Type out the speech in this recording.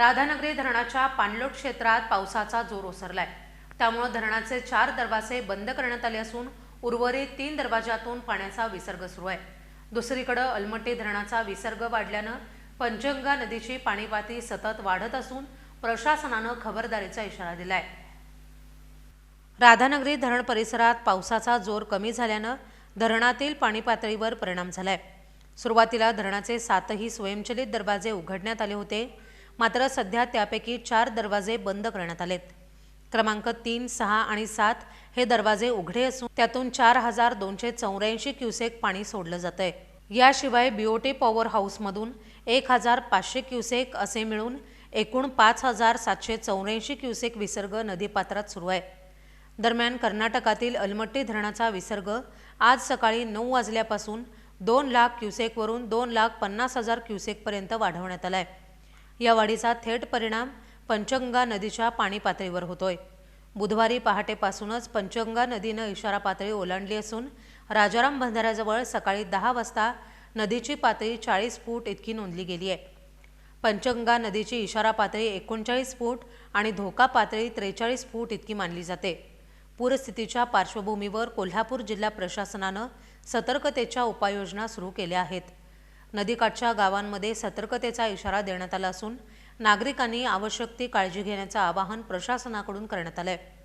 राधानगरी धरणाच्या पाणलोट क्षेत्रात पावसाचा जोर ओसरलाय. त्यामुळे धरणाचे चार दरवाजे बंद करण्यात आले असून उर्वरित तीन दरवाजातून पाण्याचा विसर्ग सुरू आहे. दुसरीकडे अलमट्टी धरणाचा विसर्ग वाढल्यानं पंचगंगा नदीची पाणीपाती सतत वाढत असून प्रशासनानं खबरदारीचा इशारा दिलाय. राधानगरी धरण परिसरात पावसाचा जोर कमी झाल्यानं धरणातील पाणी पातळीवर परिणाम झालाय. सुरुवातीला धरणाचे सातही स्वयंचलित दरवाजे उघडण्यात आले होते. मात्र सध्या त्यापैकी चार दरवाजे बंद करण्यात आलेत. क्रमांक तीन सहा आणि सात हे दरवाजे उघडे असून त्यातून चार हजार दोनशे चौऱ्याऐंशी क्युसेक पाणी सोडलं जात आहे याशिवाय बीओटी पॉवर हाऊसमधून एक हजार पाचशे क्युसेक असे मिळून एकूण पाच हजार सातशे चौऱ्याऐंशी क्युसेक विसर्ग नदीपात्रात सुरू आहे. दरम्यान कर्नाटकातील अलमट्टी धरणाचा विसर्ग आज सकाळी नऊ वाजल्यापासून दोन लाख क्युसेकवरून दोन लाख पन्नास हजार क्युसेकपर्यंत वाढवण्यात आला आहे या वाढीचा थेट परिणाम पंचगंगा नदीच्या पाणी पातळीवर होतोय. बुधवारी पहाटेपासूनच पंचगंगा नदीनं इशारा पातळी ओलांडली असून राजाराम बंधाऱ्याजवळ सकाळी दहा वाजता नदीची पातळी चाळीस फूट इतकी नोंदली गेली आहे. पंचगंगा नदीची इशारा पातळी एकोणचाळीस फूट आणि धोका पातळी त्रेचाळीस फूट इतकी मानली जाते. पूरस्थितीच्या पार्श्वभूमीवर कोल्हापूर जिल्हा प्रशासनानं सतर्कतेच्या उपाययोजना सुरू केल्या आहेत. नदीकाठच्या गावांमध्ये सतर्कतेचा इशारा देण्यात आला असून नागरिकांनी आवश्यक ती काळजी घेण्याचं आवाहन प्रशासनाकडून करण्यात आलं आहे